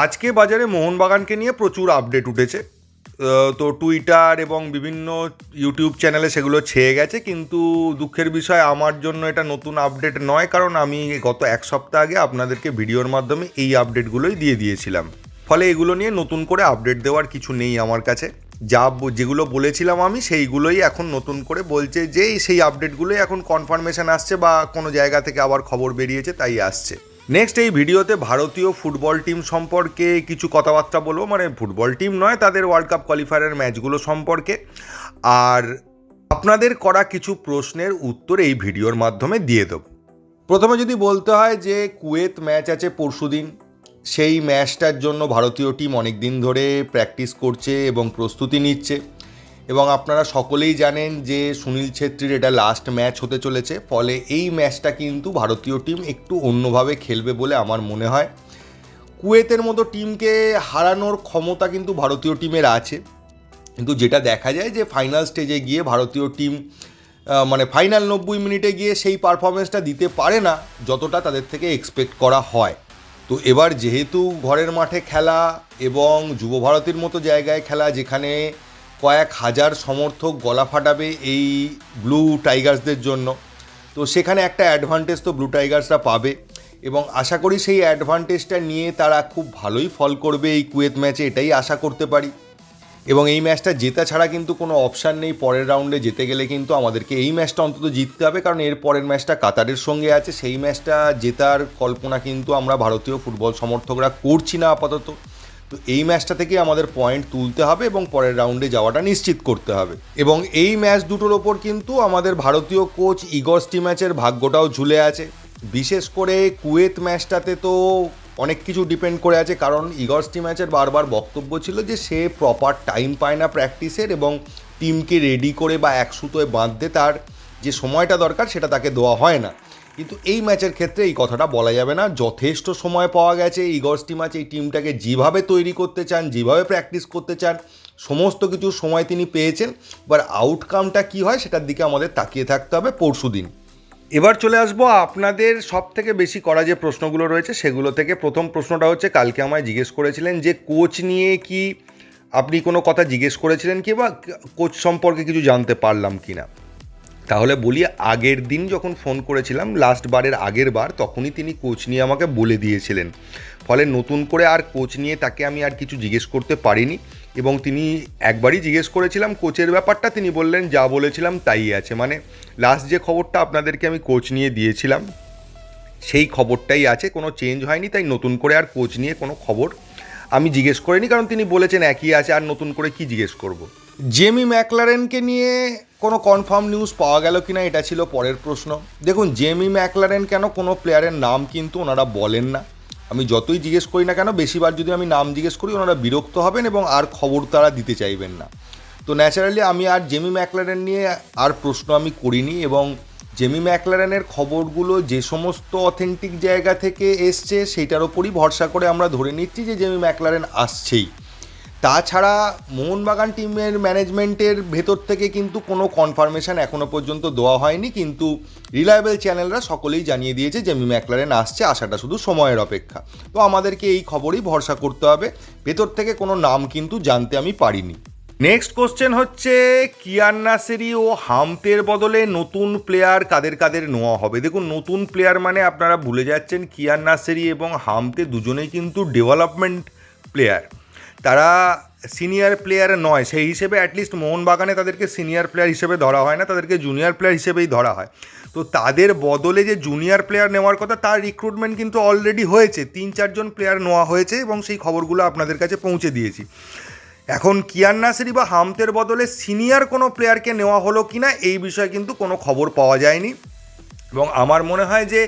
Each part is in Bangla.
আজকে বাজারে মোহনবাগানকে নিয়ে প্রচুর আপডেট উঠেছে। তো টুইটার এবং বিভিন্ন ইউটিউব চ্যানেলে সেগুলো ছেয়ে গেছে, কিন্তু দুঃখের বিষয়, আমার জন্য এটা নতুন আপডেট নয়, কারণ আমি গত এক সপ্তাহ আগে আপনাদেরকে ভিডিওর মাধ্যমে এই আপডেটগুলোই দিয়ে দিয়েছিলাম। ফলে এগুলো নিয়ে নতুন করে আপডেট দেওয়ার কিছু নেই আমার কাছে। যা যেগুলো বলেছিলাম আমি, সেইগুলোই এখন নতুন করে বলছে যে সেই আপডেটগুলোই এখন কনফার্মেশন আসছে বা কোনো জায়গা থেকে আবার খবর বেরিয়েছে, তাই আসছে। নেক্সট এই ভিডিওতে ভারতীয় ফুটবল টিম সম্পর্কে কিছু কথাবার্তা বলব। মানে ফুটবল টিম নয়, তাদের ওয়ার্ল্ড কাপ কোয়ালিফায়ারের ম্যাচগুলো সম্পর্কে। আর আপনাদের করা কিছু প্রশ্নের উত্তর এই ভিডিওর মাধ্যমে দিয়ে দেবো। প্রথমে যদি বলতে হয় যে কুয়েত ম্যাচ আছে পরশুদিন সেই ম্যাচটার জন্য ভারতীয় টিম অনেক দিন ধরে প্র্যাকটিস করছে এবং প্রস্তুতি নিচ্ছে। এবং আপনারা সকলেই জানেন যে সুনীল ছেত্রীর এটা লাস্ট ম্যাচ হতে চলেছে। ফলে এই ম্যাচটা কিন্তু ভারতীয় টিম একটু অন্যভাবে খেলবে বলে আমার মনে হয়। কুয়েতের মতো টিমকে হারানোর ক্ষমতা কিন্তু ভারতীয় টিমের আছে। কিন্তু যেটা দেখা যায় যে ফাইনাল স্টেজে গিয়ে ভারতীয় টিম মানে ফাইনাল নব্বই মিনিটে গিয়ে সেই পারফরমেন্সটা দিতে পারে না, যতটা তাদের থেকে এক্সপেক্ট করা হয়। তো এবার যেহেতু ঘরের মাঠে খেলা এবং যুব ভারতীর মতো জায়গায় খেলা যেখানে কয়েক হাজার সমর্থক গলা ফাটাবে এই ব্লু টাইগার্সদের জন্য। তো সেখানে একটা অ্যাডভান্টেজ তো ব্লু টাইগার্সরা পাবে এবং আশা করি সেই অ্যাডভান্টেজটা নিয়ে তারা খুব ভালোই ফল করবে এই কুয়েত ম্যাচে, এটাই আশা করতে পারি। এবং এই ম্যাচটা জেতা ছাড়া কিন্তু কোনো অপশান নেই পরের রাউন্ডে যেতে গেলে কিন্তু আমাদেরকে এই ম্যাচটা অন্তত জিততে হবে, কারণ এর পরের ম্যাচটা কাতারের সঙ্গে আছে। সেই ম্যাচটা জেতার কল্পনা কিন্তু আমরা ভারতীয় ফুটবল সমর্থকরা করছি না আপাতত। তো এই ম্যাচটা থেকে আমাদের পয়েন্ট তুলতে হবে এবং পরের রাউন্ডে যাওয়াটা নিশ্চিত করতে হবে। এবং এই ম্যাচ দুটোর ওপর কিন্তু আমাদের ভারতীয় কোচ ইগর ম্যাচের ভাগ্যটাও ঝুলে আছে। বিশেষ করে কুয়েত ম্যাচটাতে তো অনেক কিছু ডিপেন্ড করে আছে, কারণ ইগর ম্যাচের বারবার বক্তব্য ছিল যে সে প্রপার টাইম পায় না প্র্যাকটিসের এবং টিমকে রেডি করে বা এক সুতোয় বাঁধতে তার যে সময়টা দরকার সেটা তাকে দেওয়া হয় না। কিন্তু এই ম্যাচের ক্ষেত্রে এই কথাটা বলা যাবে না। যথেষ্ট সময় পাওয়া গেছে। ইগর ম্যাচ এই টিমটাকে যেভাবে তৈরি করতে চান, যেভাবে প্র্যাকটিস করতে চান, সমস্ত কিছু সময় তিনি পেয়েছেন। এবার আউটকামটা কী হয় সেটার দিকে আমাদের তাকিয়ে থাকতে হবে পরশু দিন। এবার চলে আসব আপনাদের সব থেকে বেশি করা যে প্রশ্নগুলো রয়েছে সেগুলো থেকে। প্রথম প্রশ্নটা হচ্ছে, কালকে আমায় জিজ্ঞেস করেছিলেন যে কোচ নিয়ে কি আপনি কোনো কথা জিজ্ঞেস করেছিলেন কি বা কোচ সম্পর্কে কিছু জানতে পারলাম কি না তাহলে বলি আগের দিন যখন ফোন করেছিলাম লাস্ট বারের আগের বার, তখনই তিনি কোচ নিয়ে আমাকে বলে দিয়েছিলেন। ফলে নতুন করে আর কোচ নিয়ে তাকে আমি আর কিছু জিজ্ঞেস করতে পারিনি এবং তিনি একবারই জিজ্ঞেস করেছিলাম কোচের ব্যাপারটা, তিনি বললেন, যা বলেছিলাম তাই আছে। মানে লাস্ট যে খবরটা আপনাদেরকে আমি কোচ নিয়ে দিয়েছিলাম, সেই খবরটাই আছে, কোনো চেঞ্জ হয়নি, তাই নতুন করে আর কোচ নিয়ে কোনো খবর আমি জিজ্ঞেস করিনি, কারণ তিনি বলেছেন একই আছে, আর নতুন করে কি জিজ্ঞেস করব? জেমি ম্যাকলারেনকে নিয়ে কোনো কনফার্ম নিউজ পাওয়া গেল কিনা, এটা ছিল পরের প্রশ্ন। দেখুন জেমি ম্যাকলারেন কেন কোনো প্লেয়ারের নাম কিন্তু ওনারা বলেন না? আমি যতই জিজ্ঞেস করি না কেন, বেশিবার যদি আমি নাম জিজ্ঞেস করি, ওনারা বিরক্ত হবেন এবং আর খবর তারা দিতে চাইবেন না। তো ন্যাচারালি আমি আর জেমি ম্যাকলারেন নিয়ে আর প্রশ্ন আমি করিনি এবং জেমি ম্যাকলারেনের খবরগুলো যে সমস্ত অথেন্টিক জায়গা থেকে এসছে, সেইটার ওপরই ভরসা করে আমরা ধরে নিচ্ছি যে জেমি ম্যাকলারেন আসছেই। তাছাড়া মোহনবাগান টিমের ম্যানেজমেন্টের ভেতর থেকে কিন্তু কোনো কনফার্মেশন এখনও পর্যন্ত দেওয়া হয়নি, কিন্তু রিলায়েবল চ্যানেলরা সকলেই জানিয়ে দিয়েছে যে মি ম্যাকলারেন আসছে, আসাটা শুধু সময়ের অপেক্ষা। তো আমাদেরকে এই খবরই ভরসা করতে হবে, ভেতর থেকে কোনো নাম কিন্তু জানতে আমি পারিনি। নেক্সট কোশ্চেন হচ্ছে, কিয়ান নাসেরি ও হাম্পের বদলে নতুন প্লেয়ার কাদের কাদের নেওয়া হবে? দেখুন, নতুন প্লেয়ার মানে আপনারা ভুলে যাচ্ছেন, কিয়ান নাসেরি এবং হামতে দুজনেই কিন্তু ডেভেলপমেন্ট প্লেয়ার তারা সিনিয়র প্লেয়ার নয়, সেই হিসেবে অ্যাটলিস্ট মোহনবাগানে তাদেরকে সিনিয়র প্লেয়ার হিসেবে ধরা হয় না, তাদেরকে জুনিয়র প্লেয়ার হিসেবেই ধরা হয়। তো তাদের বদলে যে জুনিয়র প্লেয়ার নেওয়ার কথা, তার রিক্রুটমেন্ট কিন্তু অলরেডি হয়েছে, তিন চারজন প্লেয়ার নেওয়া হয়েছে এবং সেই খবরগুলো আপনাদের কাছে পৌঁছে দিয়েছি। এখন কিয়ান নাসেরি বা হামতের বদলে সিনিয়র কোনো প্লেয়ারকে নেওয়া হলো কি না এই বিষয়ে কিন্তু কোনো খবর পাওয়া যায়নি। এবং আমার মনে হয় যে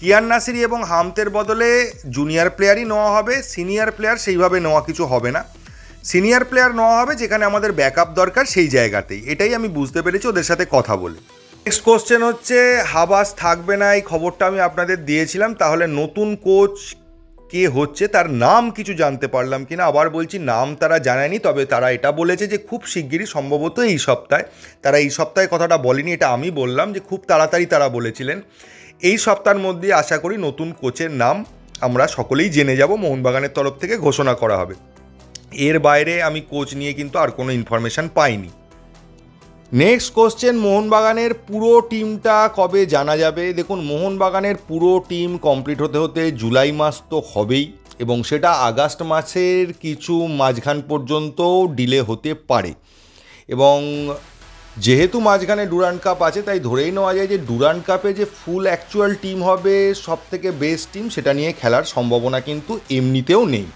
কিয়ান নাসিরি এবং হামতের বদলে জুনিয়র প্লেয়ারই নেওয়া হবে, সিনিয়র প্লেয়ার সেইভাবে নেওয়া কিছু হবে না। সিনিয়র প্লেয়ার নেওয়া হবে যেখানে আমাদের ব্যাকআপ দরকার সেই জায়গাতেই। এটাই আমি বুঝতে পেরেছি, ওদের সাথে কথা বলে। নেক্সট কোশ্চেন হচ্ছে, হাবাস থাকবে না, এই খবরটা আমি আপনাদের দিয়েছিলাম, তাহলে নতুন কোচ কে হচ্ছে, তার নাম কিছু জানতে পারলাম কিনা, আবার বলছি নাম তারা জানায়নি, তবে তারা এটা বলেছে যে খুব শিগগিরই, সম্ভবত এই সপ্তাহে, তারা এই সপ্তাহে কথাটা বলেনি, এটা আমি বললাম যে খুব তাড়াতাড়ি তারা বলেছিলেন। এই সপ্তাহের মধ্যে আশা করি নতুন কোচের নাম আমরা সকলেই জেনে যাব, মোহনবাগানের তরফ থেকে ঘোষণা করা হবে। এর বাইরে আমি কোচ নিয়ে কিন্তু আর কোনো ইনফরমেশান পাইনি। নেক্সট কোশ্চেন মোহনবাগানের পুরো টিমটা কবে জানা যাবে? দেখুন, মোহনবাগানের পুরো টিম কমপ্লিট হতে হতে জুলাই মাস তো হবেই এবং সেটা আগস্ট মাসের কিছু মাঝখান পর্যন্ত ডিলে হতে পারে। এবং যেহেতু মাঝখানে ডুরান্ড কাপ আছে, তাই ধরেই নেওয়া যায় যে ডুরান্ড কাপে যে ফুল অ্যাকচুয়াল টিম হবে সব থেকে বেস্ট টিম সেটা নিয়ে খেলার সম্ভাবনা কিন্তু এমনিতেও নেই।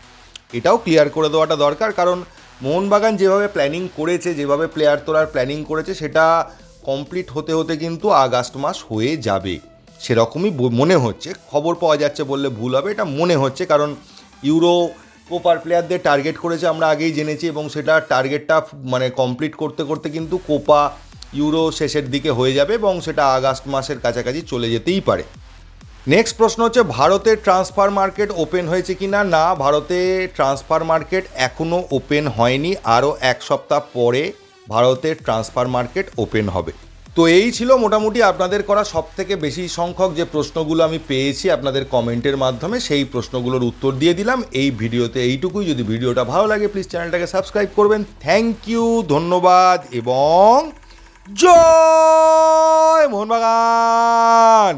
এটাও ক্লিয়ার করে দেওয়াটা দরকার, কারণ মোহনবাগান যেভাবে প্ল্যানিং করেছে, যেভাবে প্লেয়ার তোলার প্ল্যানিং করেছে, সেটা কমপ্লিট হতে হতে কিন্তু আগস্ট মাস হয়ে যাবে। সেরকমই মনে হচ্ছে। খবর পাওয়া যাচ্ছে বললে ভুল হবে, এটা মনে হচ্ছে, কারণ ইউরো কোপার প্লেয়ারদের টার্গেট করেছে আমরা আগেই জেনেছি এবং সেটা টার্গেটটা মানে কমপ্লিট করতে করতে কিন্তু কোপা ইউরো শেষের দিকে হয়ে যাবে এবং সেটা আগস্ট মাসের কাছাকাছি চলে যেতেই পারে। নেক্সট প্রশ্ন হচ্ছে, ভারতের ট্রান্সফার মার্কেট ওপেন হয়েছে কি না না ভারতে ট্রান্সফার মার্কেট এখনও ওপেন হয়নি। আরও এক সপ্তাহ পরে ভারতের ট্রান্সফার মার্কেট ওপেন হবে। তো এই ছিল মোটামুটি আপনাদের করা সব থেকে বেশি সংখ্যক যে প্রশ্নগুলো আমি পেয়েছি আপনাদের কমেন্টের মাধ্যমে, সেই প্রশ্নগুলোর উত্তর দিয়ে দিলাম। এই ভিডিওতে এইটুকুই। যদি ভিডিওটা ভালো লাগে প্লিজ চ্যানেলটাকে সাবস্ক্রাইব করবেন। থ্যাংক ইউ ধন্যবাদ এবং জয় মোহনবাগান!